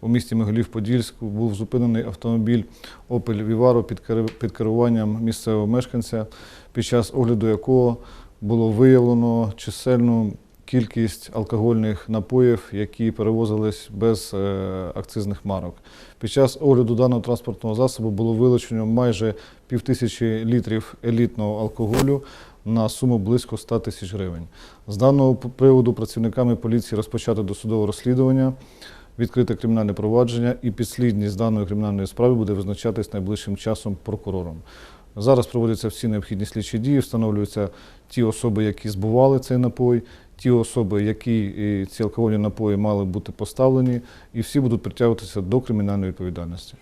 У місті Могилів-Подільську був зупинений автомобіль Opel Vivaro під керуванням місцевого мешканця, під час огляду якого було виявлено чисельну кількість алкогольних напоїв, які перевозились без е, акцизних марок. Під час огляду даного транспортного засобу було вилучено майже півтисячі літрів елітного алкоголю на суму близько 100 тисяч гривень. З даного приводу працівниками поліції розпочато досудове розслідування, відкрите кримінальне провадження і підслідність даної кримінальної справи буде визначатись найближчим часом прокурором. Зараз проводяться всі необхідні слідчі дії, встановлюються ті особи, які збували цей напой, ті особи, які ці алкогольні напої мали бути поставлені, і всі будуть притягуватися до кримінальної відповідальності.